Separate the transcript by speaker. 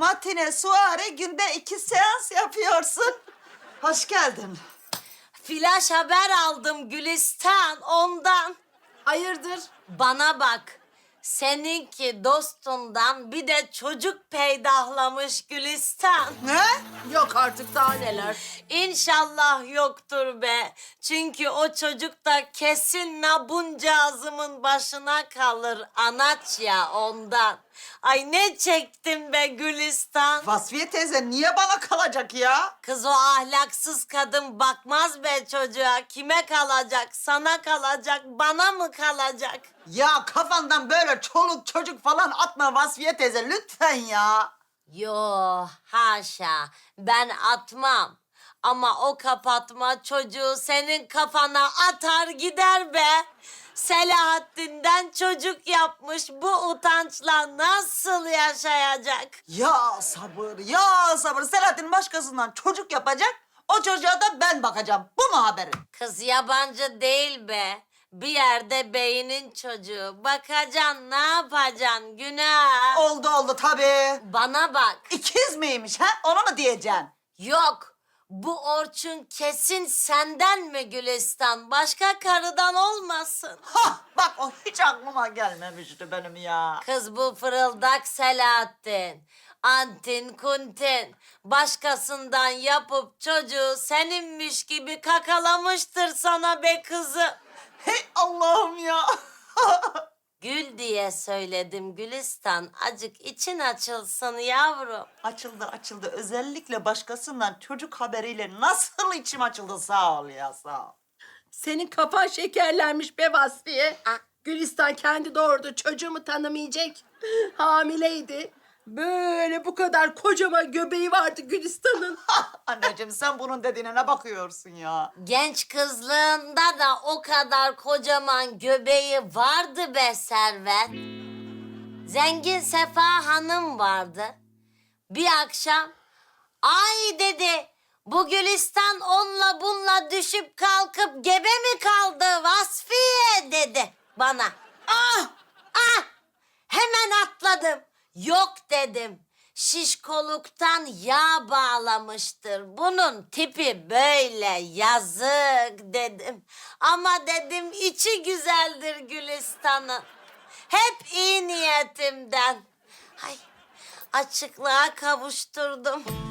Speaker 1: Matine, suare günde iki seans yapıyorsun. Hoş geldin.
Speaker 2: Flash haber aldım Gülistan ondan.
Speaker 3: Hayırdır?
Speaker 2: Bana bak. Seninki dostundan bir de çocuk peydahlamış Gülistan.
Speaker 1: Ne?
Speaker 3: Yok artık daha neler.
Speaker 2: İnşallah yoktur be. Çünkü o çocuk da kesin nabuncağızımın başına kalır. Anaç ya ondan. Ay ne çektim be Gülistan.
Speaker 1: Vasfiye teyze niye bana kalacak ya?
Speaker 2: Kız o ahlaksız kadın bakmaz be çocuğa. Kime kalacak? Sana kalacak, bana mı kalacak?
Speaker 1: Ya kafandan böyle çoluk çocuk falan atma Vasfiye teyze lütfen ya.
Speaker 2: Yo haşa ben atmam. Ama o kapatma çocuğu senin kafana atar gider be. Selahattin'den çocuk yapmış bu utançla nasıl yaşayacak?
Speaker 1: Ya sabır, ya sabır. Selahattin başkasından çocuk yapacak. O çocuğa da ben bakacağım. Bu mu haberin?
Speaker 2: Kız yabancı değil be. Bir yerde beynin çocuğu. Bakacaksın ne yapacaksın günah.
Speaker 1: Oldu oldu tabii.
Speaker 2: Bana bak.
Speaker 1: İkiz miymiş ha? Onu mu diyeceksin?
Speaker 2: Yok. Bu Orçun kesin senden mi Gülistan? Başka karıdan olmasın.
Speaker 1: Hah bak o hiç aklıma gelmemişti benim ya.
Speaker 2: Kız bu fırıldak Selahattin. Antin kuntin. Başkasından yapıp çocuğu seninmiş gibi kakalamıştır sana be kızı.
Speaker 1: Hey Allah'ım ya.
Speaker 2: Gül diye söyledim Gülistan. Acık için açılsın yavrum.
Speaker 1: açıldı açıldı. Özellikle başkasından çocuk haberiyle nasıl içim açıldı sağ ol ya sağ ol.
Speaker 3: Senin kafan şekerlenmiş be Vasfiye. Gülistan kendi doğurdu çocuğumu tanımayacak. Hamileydi. Böyle bu kadar kocaman göbeği vardı Gülistan'ın.
Speaker 1: Anneciğim sen bunun dediğine ne bakıyorsun ya?
Speaker 2: Genç kızlığında da o kadar kocaman göbeği vardı be Servet. Zengin Sefa Hanım vardı. Bir akşam ay dedi bu Gülistan onunla bununla düşüp kalkıp gebe mi kaldı Vasfiye dedi bana. Ah ah hemen atladım. Yok dedim. Şişkoluktan yağ bağlamıştır. Bunun tipi böyle yazık dedim. Ama dedim içi güzeldir Gülistan'ın. Hep iyi niyetimden. Ay açıklığa kavuşturdum.